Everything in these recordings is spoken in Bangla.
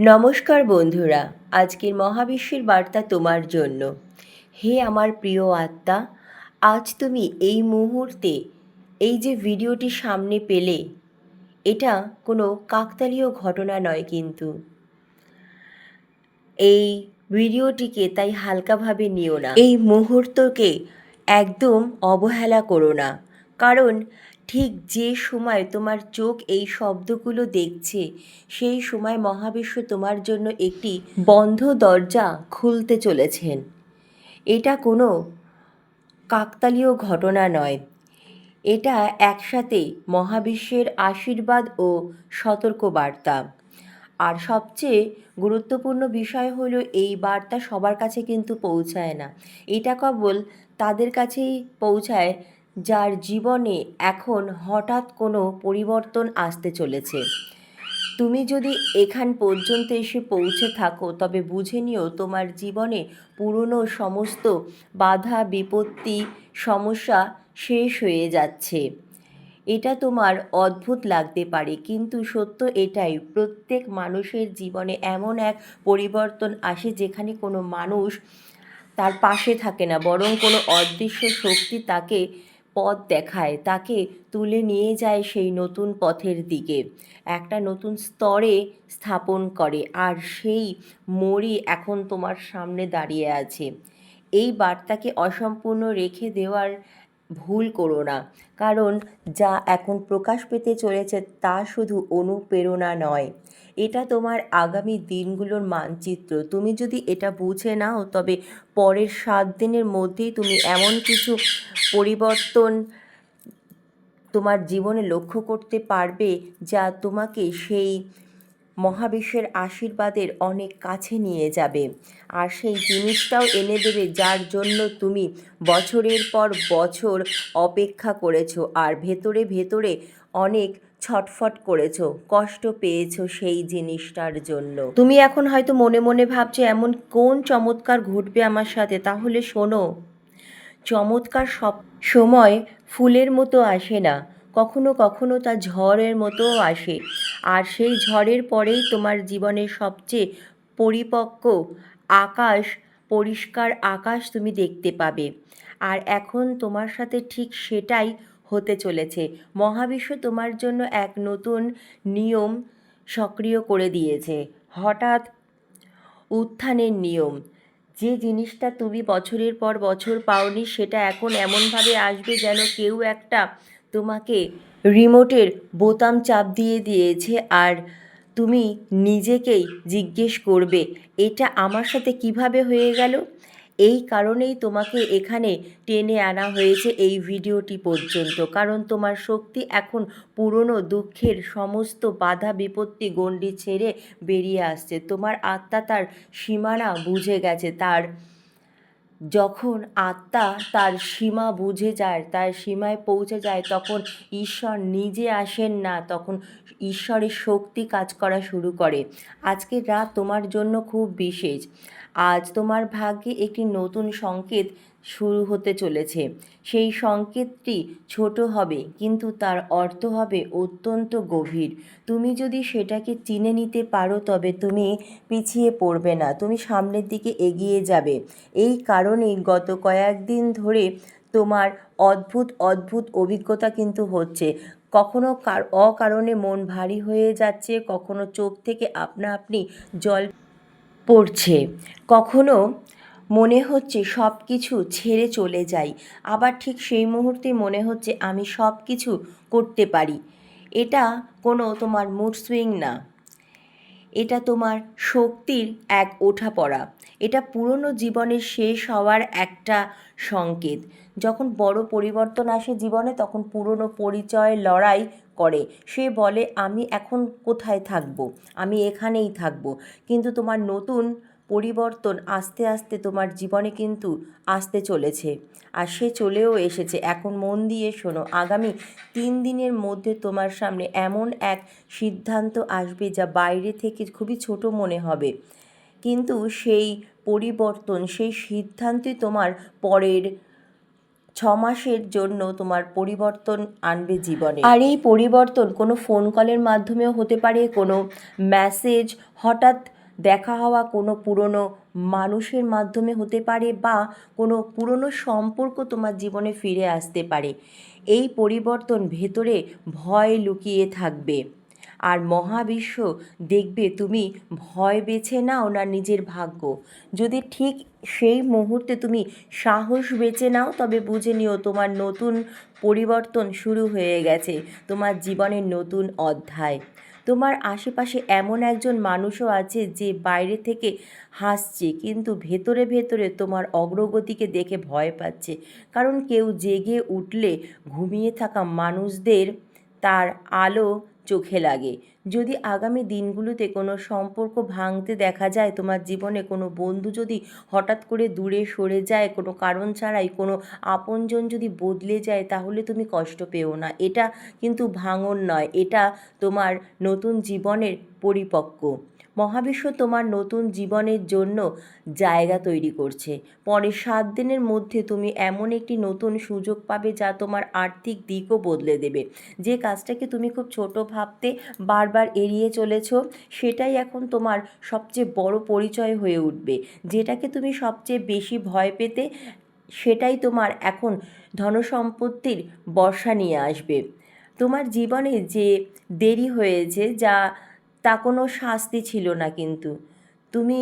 নমস্কার বন্ধুরা, আজকের মহাবিশ্বের বার্তা তোমার জন্য। হে আমার প্রিয় আত্মা, আজ তুমি এই মুহূর্তে এই যে ভিডিওটি সামনে পেলে, এটা কোনো কাকতালীয় ঘটনা নয় কিন্তু। এই ভিডিওটিকে তাই হালকাভাবে নিও না। এই মুহূর্তকে একদম অবহেলা করো না। কারণ ঠিক যে সময় তোমার চোখ এই শব্দগুলো দেখছে, সেই সময় মহাবিশ্ব তোমার জন্য একটি বন্ধ দরজা খুলতে চলেছেন। এটা কোনো কাকতালীয় ঘটনা নয়। এটা একসাথে মহাবিশ্বের আশীর্বাদ ও সতর্কবার্তা। আর সবচেয়ে গুরুত্বপূর্ণ বিষয় হলো এই বার্তা সবার কাছে কিন্তু পৌঁছায় না। এটা কেবল তাদের কাছেই পৌঁছায় যার জীবনে এখন হঠাৎ কোনো পরিবর্তন আসতে চলেছে। তুমি যদি এখান পর্যন্ত এসে পৌঁছে থাকো, তবে বুঝে নিও তোমার জীবনে পুরনো সমস্ত বাধা, বিপত্তি, সমস্যা শেষ হয়ে যাচ্ছে। এটা তোমার অদ্ভুত লাগতে পারে, কিন্তু সত্য এটাই, প্রত্যেক মানুষের জীবনে এমন এক পরিবর্তন আসে যেখানে কোনো মানুষ তার পাশে থাকে না, বরং কোনো অদৃশ্য শক্তি তাকে পথ দেখায়, তাকে তুলে নিয়ে যায় সেই নতুন পথের দিকে। একটা নতুন স্তরে স্থাপন করে, আর সেই মরি এখন তোমার সামনে দাঁড়িয়ে আছে। এই বার্তাকে অসম্পূর্ণ রেখে দেওয়ার ভুল করো না। কারণ যা এখন প্রকাশ পেতে চলেছে তা শুধু অনুপ্রেরণা নয়। এটা তোমার আগামী দিনগুলোর মানচিত্র। তুমি যদি এটা বুঝে নাও, তবে পরের সাত দিনের মধ্যেই তুমি এমন কিছু পরিবর্তন তোমার জীবনে লক্ষ্য করতে পারবে যা তোমাকে সেই মহাবিশ্বের আশীর্বাদের অনেক কাছে নিয়ে যাবে। আর সেই জিনিসটাও এনে দেবে যার জন্য তুমি বছরের পর বছর অপেক্ষা করেছ আর ভেতরে ভেতরে অনেক ছটফট করেছ, কষ্ট পেয়েছ সেই জিনিসটার জন্য। তুমি এখন হয়তো মনে মনে ভাবছ, এমন কোন চমৎকার ঘটবে আমার সাথে? তাহলে শোনো, চমৎকার সব সময় ফুলের মতো আসে না। কখনো কখনো তা ঝড়ের মতোও আসে। আর সেই ঝড়ের পরেই তোমার জীবনের সবচেয়ে পরিপক্ক আকাশ, পরিষ্কার আকাশ তুমি দেখতে পাবে। আর এখন তোমার সাথে ঠিক সেটাই হতে চলেছে। মহাবিশ্ব তোমার জন্য এক নতুন নিয়ম সক্রিয় করে দিয়েছে। হঠাৎ উত্থানের নিয়ম। যে জিনিসটা তুমি বছরের পর বছর পাওনি সেটা এখন এমনভাবে আসবে যেন কেউ একটা তোমাকে রিমোটের বোতাম চাপ দিয়ে দিয়েছে আর তুমি নিজেকেই জিজ্ঞেস করবে, এটা আমার সাথে কীভাবে হয়ে গেল? এই কারণেই তোমাকে এখানে টেনে আনা হয়েছে এই ভিডিওটি পর্যন্ত, কারণ তোমার শক্তি এখন পুরনো দুঃখের সমস্ত বাধা বিপত্তি গণ্ডি ছেড়ে বেরিয়ে আসছে। তোমার আত্মা তার সীমানা বুঝে গেছে, তার যখন আত্মা তার সীমা বুঝে যায়, তার সীমায় পৌঁছে যায়, তখন ঈশ্বর নিজে আসেন না, তখন ঈশ্বরের শক্তি কাজ করা শুরু করে। আজকের রাত তোমার জন্য খুব বিশেষ। আজ তোমার ভাগ্যে একটি নতুন সংকেত শুরু হতে চলেছে। সেই সংকেতটি ছোট হবে, কিন্তু তার অর্থ হবে অত্যন্ত গভীর। তুমি যদি সেটাকে চিনে নিতে পারো, তবে তুমি পিছিয়ে পড়বে না, তুমি সামনের দিকে এগিয়ে যাবে। এই কারণেই গত কয়েকদিন ধরে তোমার অদ্ভুত অদ্ভুত অভিজ্ঞতা কিন্তু হচ্ছে। কখনো কার, অকারণে মন ভারী হয়ে যাচ্ছে, কখনো চোখ থেকে আপনা আপনি জল পড়ছে। কখনো মনে হচ্ছে সব কিছু ছেড়ে চলে যাই। আবার ঠিক সেই মুহূর্তে মনে হচ্ছে আমি সব কিছু করতে পারি। এটা কোনো তোমার মুড সুইং না। এটা তোমার শক্তির এক ওঠা পড়া। এটা পুরনো জীবনের শেষ হওয়ার একটা সংকেত। যখন বড় পরিবর্তন আসে জীবনে, তখন পুরনো পরিচয় লড়াই করে। সে বলে, আমি এখন কোথায় থাকব? আমি এখানেই থাকব। কিন্তু তোমার নতুন পরিবর্তন আস্তে আস্তে তোমার জীবনে কিন্তু আসতে চলেছে। আর সে চলেও এসেছে। এখন মন দিয়ে শোনো, আগামী তিন দিনের মধ্যে তোমার সামনে এমন এক সিদ্ধান্ত আসবে যা বাইরে থেকে খুবই ছোট মনে হবে। কিন্তু সেই পরিবর্তন, সেই সিদ্ধান্তই তোমার পরের ছ মাসের জন্য তোমার পরিবর্তন আনবে জীবনে। আর এই পরিবর্তন কোনো ফোন কলের মাধ্যমেও হতে পারে, কোনো মেসেজ হঠাৎ দেখা হওয়া কোনো পুরনো মানুষের মাধ্যমে হতে পারে বা কোনো পুরনো সম্পর্ক তোমার জীবনে ফিরে আসতে পারে। এই পরিবর্তন ভেতরে ভয় লুকিয়ে থাকবে। আর মহাবিশ্ব দেখবে তুমি ভয় বেছে নাও না নিজের ভাগ্য। যদি ঠিক সেই মুহূর্তে তুমি সাহস বেছে নাও, তবে বুঝে নিও তোমার নতুন পরিবর্তন শুরু হয়ে গেছে, তোমার জীবনের নতুন অধ্যায়। তোমার আশেপাশে এমন একজন মানুষও আছে যে বাইরে থেকে হাসছে, কিন্তু ভেতরে ভেতরে তোমার অগ্রগতিকে দেখে ভয় পাচ্ছে। কারণ কেউ জেগে উঠলে ঘুমিয়ে থাকা মানুষদের তার আলো চোখে লাগে। যদি আগামী দিনগুলোতে কোনো সম্পর্ক ভাঙতে দেখা যায়, তোমার জীবনে কোনো বন্ধু যদি হঠাৎ করে দূরে সরে যায়, কোনো কারণ ছাড়াই, কোনো আপনজন যদি বদলে যায়, তাহলে তুমি কষ্ট পেও না। এটা কিন্তু ভাঙন নয়, এটা তোমার নতুন জীবনের পরিপক্ক। মহাবিশ্ব তোমার নতুন জীবনের জন্য জায়গা তৈরি করছে। পরের সাত দিনের মধ্যে তুমি এমন একটি নতুন সুযোগ পাবে যা তোমার আর্থিক দিকও বদলে দেবে। যে কাজটাকে তুমি খুব ছোট ভাবতে বারবার এড়িয়ে চলেছ, সেটাই এখন তোমার সবচেয়ে বড় পরিচয় হয়ে উঠবে। যেটাকে তুমি সবচেয়ে বেশি ভয় পেতে, সেটাই তোমার এখন ধনসম্পত্তির বর্ষা নিয়ে আসবে। তোমার জীবনে যে দেরি হয়েছে, যা তা কোনো শাস্তি ছিল না কিন্তু। তুমি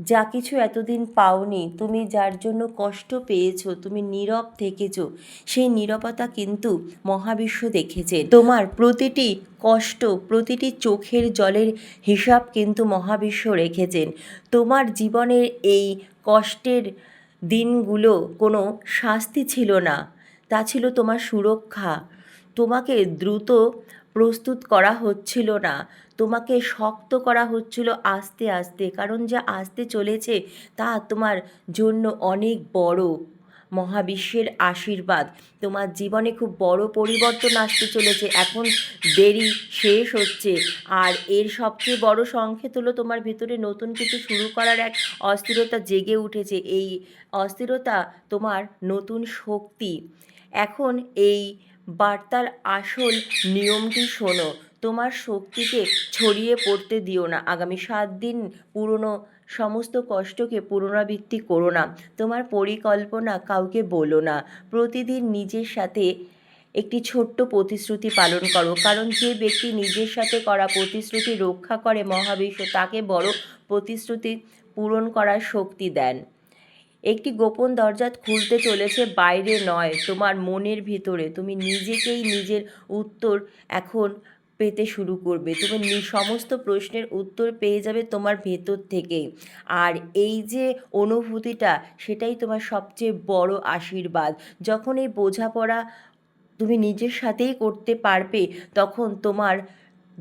যা কিছু এতদিন পাওনি, তুমি যার জন্য কষ্ট পেয়েছ, তুমি নীরব থেকেছো, সেই নীরবতা কিন্তু মহাবিশ্ব দেখেছে। তোমার প্রতিটি কষ্ট, প্রতিটি চোখের জলের হিসাব কিন্তু মহাবিশ্ব রেখেছেন। তোমার জীবনের এই কষ্টের দিনগুলো কোনো শাস্তি ছিল না। তা ছিল তোমার সুরক্ষা। তোমাকে দ্রুত প্রস্তুত করা হচ্ছিল না। তোমাকে শক্ত করা হচ্ছিল আস্তে আস্তে, কারণ যা আসতে চলেছে তা তোমার জন্য অনেক বড়। মহাবিশ্বের আশীর্বাদ। তোমার জীবনে খুব বড় পরিবর্তন আসতে চলেছে। এখন দেরি শেষ হচ্ছে। আর এর সবচেয়ে বড় সংকেত হলো তোমার ভিতরে নতুন কিছু শুরু করার এক অস্থিরতা জেগে উঠেছে। এই অস্থিরতা তোমার নতুন শক্তি। এখন এই বার্তার আসল নিয়মটি শোনো। তোমার শক্তিকে ছড়িয়ে পড়তে দিও না। আগামী সাত দিন পুরনো সমস্ত কষ্টকে পুনরাবৃত্তি করো না। তোমার পরিকল্পনা কাউকে বলো না। প্রতিদিন নিজের সাথে একটি ছোট্ট প্রতিশ্রুতি পালন করো। কারণ যে ব্যক্তি নিজের সাথে করা প্রতিশ্রুতি রক্ষা করে মহাবিশ্ব, তাকে বড় প্রতিশ্রুতি পূরণ করার শক্তি দেন। একটি গোপন দরজা খুলতে চলেছে বাইরে নয়, তোমার মনের ভিতরে। তুমি নিজেকেই নিজের উত্তর এখন পেতে শুরু করবে। তুমি সমস্ত প্রশ্নের উত্তর পেয়ে যাবে তোমার ভেতর থেকেই আর এই যে অনুভূতিটা, সেটাই তোমার সবচেয়ে বড় আশীর্বাদ। যখন এই বোঝাপড়া তুমি নিজের সাথেই করতে পারবে, তখন তোমার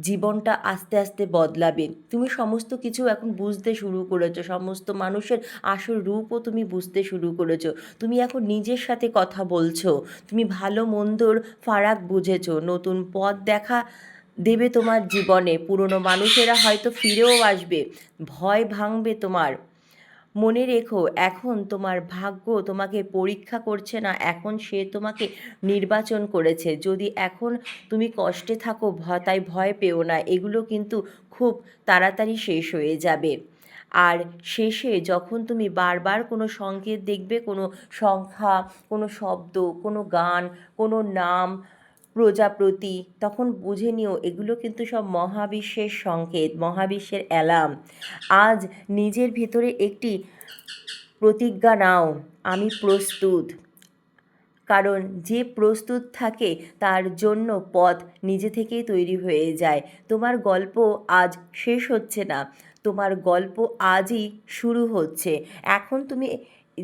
জীবনটা আস্তে আস্তে বদলাবে। তুমি সমস্ত কিছু এখন বুঝতে শুরু করেছ। সমস্ত মানুষের আসল রূপও তুমি বুঝতে শুরু করেছ। তুমি এখন নিজের সাথে কথা বলছো। তুমি ভালো মন্দর ফারাক বুঝেছ। নতুন পথ দেখা দেবে তোমার জীবনে। পুরনো মানুষেরা হয়তো ফিরেও আসবে। ভয় ভাঙবে তোমার। মনে রেখো, এখন তোমার ভাগ্য তোমাকে পরীক্ষা করছে না, এখন সে তোমাকে নির্বাচন করেছে। যদি এখন তুমি কষ্টে থাকো তাই ভয় পেও না, এগুলো কিন্তু খুব তাড়াতাড়ি শেষ হয়ে যাবে। আর শেষে যখন তুমি বারবার কোনো সংকেত দেখবে, কোনো সংখ্যা, কোনো শব্দ, কোনো গান, কোনো নাম প্রজাপতি, তখন বুঝে নিও এগুলো কিন্তু সব মহাবিশ্বের সংকেত, মহাবিশ্বের অ্যালার্ম। আজ নিজের ভিতরে একটি প্রতিজ্ঞা নাও, আমি প্রস্তুত। কারণ যে প্রস্তুত থাকে তার জন্য পথ নিজে থেকেই তৈরি হয়ে যায়। তোমার গল্প আজ শেষ হচ্ছে না, তোমার গল্প আজই শুরু হচ্ছে। এখন তুমি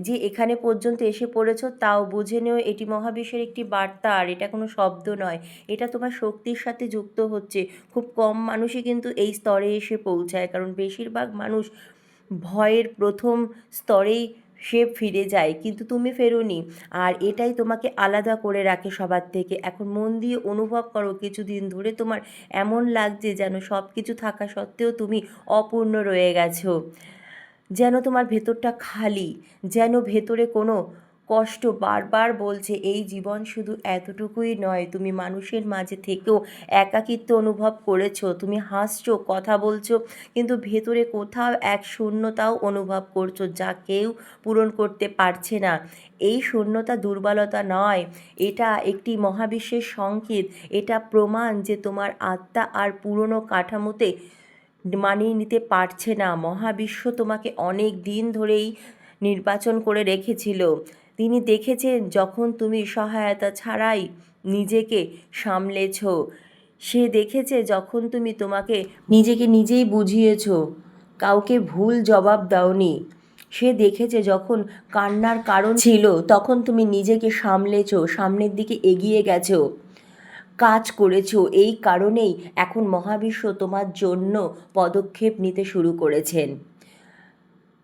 যে এখানে পর্যন্ত এসে পড়েছো তাও বুঝে নেও, এটি মহাবিশ্বের একটি বার্তা, আর এটা কোনো শব্দ নয়। এটা তোমার শক্তির সাথে যুক্ত হচ্ছে। খুব কম মানুষই কিন্তু এই স্তরে এসে পৌঁছায়, কারণ বেশিরভাগ মানুষ ভয়ের প্রথম স্তরেই সে ফিরে যায়, কিন্তু তুমি ফেরোনি, আর এটাই তোমাকে আলাদা করে রাখে সবার থেকে। এখন মন দিয়ে অনুভব করো, কিছুদিন ধরে তোমার এমন লাগছে যেন সব কিছু থাকা সত্ত্বেও তুমি অপূর্ণ রয়ে গেছো। যেন তোমার ভেতরটা খালি, যেন ভেতরে কোনো কষ্ট বারবার বলছে, এই জীবন শুধু এতটুকুই নয়, তুমি মানুষের মাঝে থেকেও একাকিত্ব অনুভব করেছ, তুমি হাসছো, কথা বলছো, কিন্তু ভেতরে কোথাও এক শূন্যতাও অনুভব করছ যা কেউ পূরণ করতে পারছে না। এই শূন্যতা দুর্বলতা নয়, এটা একটি মহাবিশ্বের সংকেত, এটা প্রমাণ যে তোমার আত্মা আর পুরনো কাঠামোতে মানিয়ে নিতে পারছে না। মহাবিশ্ব তোমাকে অনেক দিন ধরেই নির্বাচন করে রেখেছিল। তিনি দেখেছেন যখন তুমি সহায়তা ছাড়াই নিজেকে সামলেছ, সে দেখেছে যখন তুমি তোমাকে নিজেকে নিজেই বুঝিয়েছ, কাউকে ভুল জবাব দাওনি। সে দেখেছে যখন কান্নার কারণ ছিল, তখন তুমি নিজেকে সামলেছ, সামনের দিকে এগিয়ে গেছো। কাজ করেছ। এই কারণেই এখন মহাবিশ্ব তোমার জন্য পদক্ষেপ নিতে শুরু করেছেন।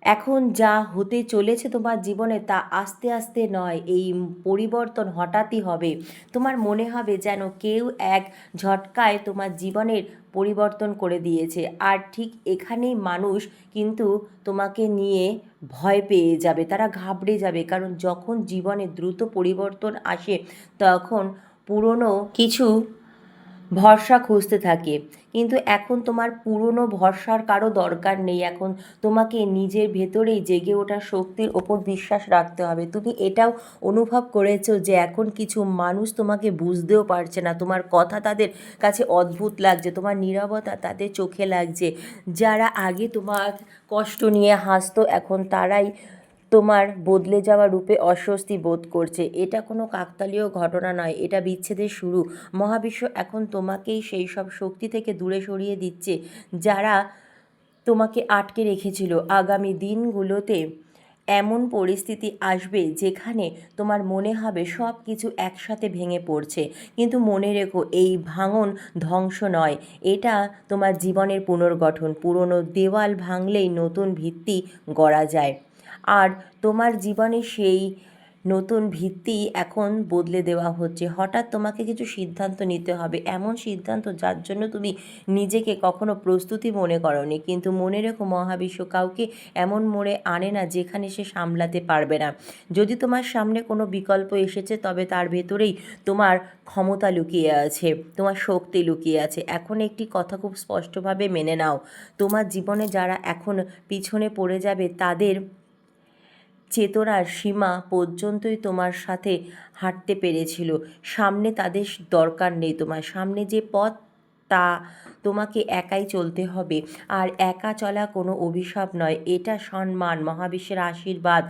এখন যা হতে চলেছে তোমার জীবনে তা আস্তে আস্তে নয়, এই পরিবর্তন হঠাৎই হবে। তোমার মনে হবে যেন কেউ এক ঝটকায় তোমার জীবনের পরিবর্তন করে দিয়েছে। আর ঠিক এখানেই মানুষ কিন্তু তোমাকে নিয়ে ভয় পেয়ে যাবে, তারা ঘাবড়ে যাবে। কারণ যখন জীবনে দ্রুত পরিবর্তন আসে, তখন পুরনো কিছু ভরসা খুঁজতে থাকে। কিন্তু এখন তোমার পুরনো ভরসার কারও দরকার নেই। এখন তোমাকে নিজের ভেতরেই জেগে ওঠা শক্তির ওপর বিশ্বাস রাখতে হবে। তুমি এটাও অনুভব করেছ যে এখন কিছু মানুষ তোমাকে বুঝতেও পারছে না। তোমার কথা তাদের কাছে অদ্ভুত লাগছে, তোমার নীরবতা তাদের চোখে লাগছে। যারা আগে তোমার কষ্ট নিয়ে হাসতো, এখন তারাই তোমার বদলে যাওয়া রূপে অস্বস্তি বোধ করছে। এটা কোনো কাকতালীয় ঘটনা নয়, এটা বিচ্ছেদের শুরু। মহাবিশ্ব এখন তোমাকেই সেই সব শক্তি থেকে দূরে সরিয়ে দিচ্ছে, যারা তোমাকে আটকে রেখেছিল। আগামী দিনগুলোতে এমন পরিস্থিতি আসবে যেখানে তোমার মনে হবে সব কিছু একসাথে ভেঙে পড়ছে। কিন্তু মনে রেখো, এই ভাঙন ধ্বংস নয়। এটা তোমার জীবনের পুনর্গঠন। পুরনো দেওয়াল ভাঙলেই নতুন ভিত্তি গড়া যায়। আর তোমার জীবনে সেই নতুন ভিত্তি এখন বদলে দেওয়া হচ্ছে। হঠাৎ তোমাকে কিছু সিদ্ধান্ত নিতে হবে। এমন সিদ্ধান্ত যার জন্য তুমি নিজেকে কখনো প্রস্তুতি মনে করনি। কিন্তু মনে রেখো, মহাবিশ্ব কাউকে এমন মোড়ে আনে না যেখানে সে সামলাতে পারবে না। যদি তোমার সামনে কোনো বিকল্প এসেছে, তবে তার ভেতরেই তোমার ক্ষমতা লুকিয়ে আছে, তোমার শক্তি লুকিয়ে আছে। এখন একটি কথা খুব স্পষ্টভাবে মেনে নাও। তোমার জীবনে যারা এখন পিছনে পড়ে যাবে, তাদের চেতনার সীমা পর্যন্তই তোমার সাথে হাঁটতে পেরেছিল। সামনে তাদের দরকার নেই তোমার সামনে যে পথ, তা তোমাকে একাই চলতে হবে। আর একা চলা কোনো অভিশাপ নয়। এটা সম্মান, মহাবিশ্বের আশীর্বাদ।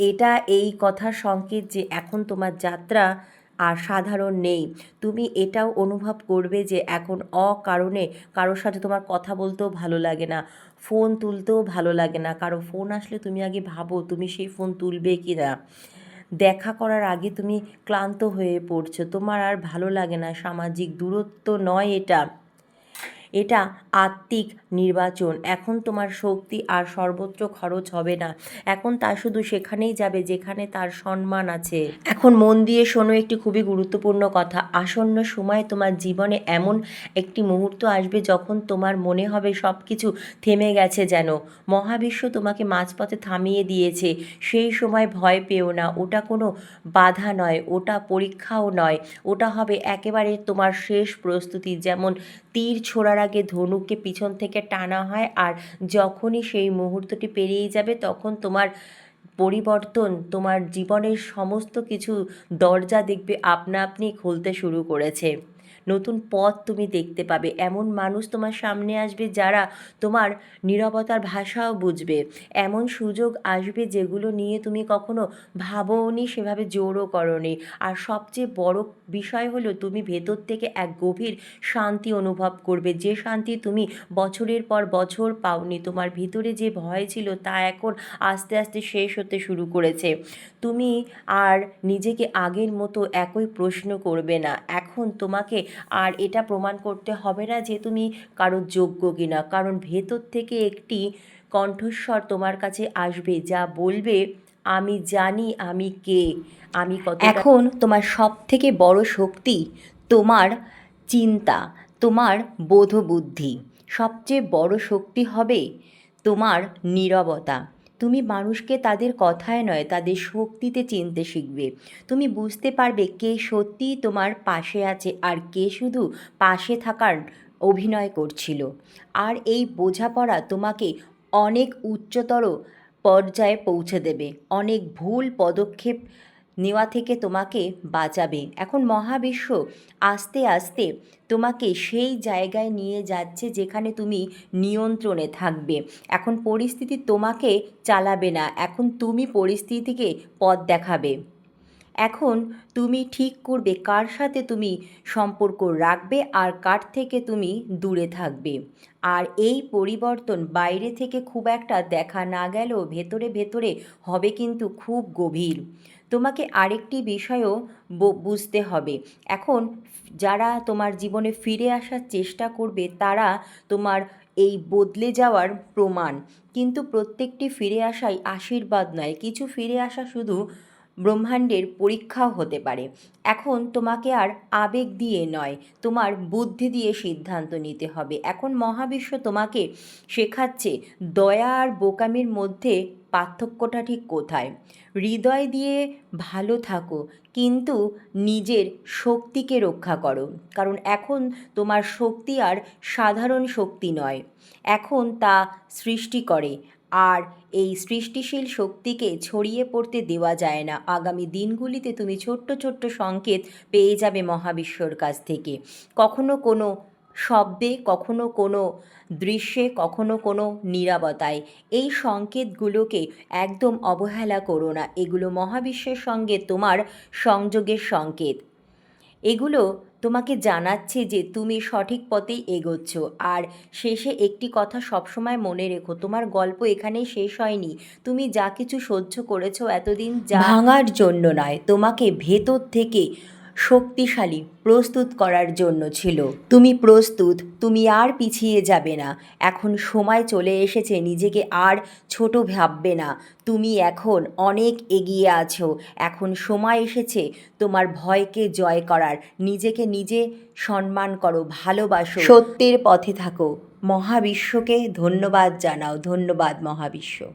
এটা এই কথার সংকেত যে এখন তোমার যাত্রা আর সাধারণ নেই। তুমি এটাও অনুভব করবে যে এখন অকারণে কারোর সাথে তোমার কথা বলতেও ভালো লাগে না, ফোন তুলতেও ভালো লাগে না। কারও ফোন আসলে তুমি আগে ভাবো, তুমি সেই ফোন তুলবে কি না দেখা করার আগে তুমি ক্লান্ত হয়ে পড়ছো। তোমার আর ভালো লাগে না, সামাজিক দূরত্ব নয় এটা। এটা আত্মিক নির্বাচন। এখন তোমার শক্তি আর সর্বত্র খরচ হবে না। এখন তা শুধু সেখানেই যাবে যেখানে তার সম্মান আছে। এখন মন দিয়ে শোনো একটি খুবই গুরুত্বপূর্ণ কথা। আসন্ন সময় তোমার জীবনে এমন একটি মুহূর্ত আসবে যখন তোমার মনে হবে সব কিছু থেমে গেছে যেন। মহাবিশ্ব তোমাকে মাঝপথে থামিয়ে দিয়েছে। সেই সময় ভয় পেও না। ওটা কোনো বাধা নয়, ওটা পরীক্ষাও নয়। ওটা হবে একেবারে তোমার শেষ প্রস্তুতি। যেমন তীর ছোড়ার আগে ধনুককে পিছন থেকে টানা হয় আর যখনই সেই মুহূর্তটি পেরিয়ে যাবে তখন তোমার পরিবর্তন, তোমার জীবনের সমস্ত কিছু দরজা দেখবে, আপনা আপনি খুলতে শুরু করেছে। নতুন পথ তুমি দেখতে পাবে। এমন মানুষ তোমার সামনে আসবে যারা তোমার নীরবতার ভাষাও বুঝবে। এমন সুযোগ আসবে যেগুলো নিয়ে তুমি কখনো ভাবোনি সেভাবে জোরও করনি। আর সবচেয়ে বড় বিষয় হলো তুমি ভেতর থেকে এক গভীর শান্তি অনুভব করবে। যে শান্তি তুমি বছরের পর বছর পাওনি, তোমার ভিতরে যে ভয় ছিল তা এখন আস্তে আস্তে শেষ হতে শুরু করেছে। তুমি আর নিজেকে আগের মতো একই প্রশ্ন করবে না। এখন তোমাকে আর এটা প্রমাণ করতে হবে না যে তুমি কারোর যোগ্য কিনা। কারণ ভেতর থেকে একটি কণ্ঠস্বর তোমার কাছে আসবে, যা বলবে, আমি জানি আমি কে। আমি কত এখন তোমার সব থেকে বড় শক্তি তোমার চিন্তা, তোমার বোধবুদ্ধি। সবচেয়ে বড় শক্তি হবে তোমার নীরবতা। তুমি মানুষকে তাদের কথায় নয়, তাদের শক্তিতে চিনতে শিখবে। তুমি বুঝতে পারবে কে সত্যিই তোমার পাশে আছে আর কে শুধু পাশে থাকার অভিনয় করছিল। আর এই বোঝাপড়া তোমাকে অনেক উচ্চতর পর্যায়ে পৌঁছে দেবে, অনেক ভুল পদক্ষেপ নেওয়া থেকে তোমাকে বাঁচাবে। এখন মহাবিশ্ব আস্তে আস্তে তোমাকে সেই জায়গায় নিয়ে যাচ্ছে যেখানে তুমি নিয়ন্ত্রণে থাকবে। এখন পরিস্থিতি তোমাকে চালাবে না। এখন তুমি পরিস্থিতিকে পথ দেখাবে। এখন তুমি ঠিক করবে কার সাথে তুমি সম্পর্ক রাখবে আর কার থেকে তুমি দূরে থাকবে। আর এই পরিবর্তন বাইরে থেকে খুব একটা দেখা না গেলেও ভেতরে ভেতরে হবে কিন্তু খুব গভীর। তোমাকে আরেকটি বিষয়ও বুঝতে হবে। এখন যারা তোমার জীবনে ফিরে আসার চেষ্টা করবে, তারা তোমার এই বদলে যাওয়ার প্রমাণ। কিন্তু প্রত্যেকটি ফিরে আসাই আশীর্বাদ নয়। কিছু ফিরে আসা শুধু ব্রহ্মাণ্ডের পরীক্ষাও হতে পারে। এখন তোমাকে আর আবেগ দিয়ে নয়, তোমার বুদ্ধি দিয়ে সিদ্ধান্ত নিতে হবে। এখন মহাবিশ্ব তোমাকে শেখাচ্ছে দয়া আর বোকামির মধ্যে পার্থক্যটা ঠিক কোথায়। হৃদয় দিয়ে ভালো থাকো, কিন্তু নিজের শক্তিকে রক্ষা করো। কারণ এখন তোমার শক্তি আর সাধারণ শক্তি নয়। এখন তা সৃষ্টি করে। আর এই সৃষ্টিশীল শক্তিকে ছড়িয়ে পড়তে দেওয়া যায় না। আগামী দিনগুলিতে তুমি ছোট্ট ছোট্ট সংকেত পেয়ে যাবে মহাবিশ্বর কাছ থেকে। কখনো কোনো শব্দে, কখনো কোনো দৃশ্যে, কখনো কোনো নীরবতায় এই সংকেতগুলোকে একদম অবহেলা করো না। এগুলো মহাবিশ্বের সঙ্গে তোমার সংযোগের সংকেত। এগুলো তোমাকে জানাচ্ছে যে তুমি সঠিক পথেই এগোচ্ছ। আর শেষে একটি কথা সবসময় মনে রেখো, তোমার গল্প এখানে শেষ হয়নি। তুমি যা কিছু সহ্য করেছ এতদিন যা ভাঙার জন্য নয়, তোমাকে ভেতর থেকে শক্তিশালী, প্রস্তুত করার জন্য ছিল। তুমি প্রস্তুত, তুমি আর পিছিয়ে যাবে না। এখন সময় চলে এসেছে, নিজেকে আর ছোট ভাববে না। তুমি এখন অনেক এগিয়ে আছো। এখন সময় এসেছে তোমার ভয়কে জয় করার। নিজেকে নিজে সম্মান করো, ভালোবাসো। সত্যের পথে থাকো। মহাবিশ্বকে ধন্যবাদ জানাও। ধন্যবাদ মহাবিশ্ব।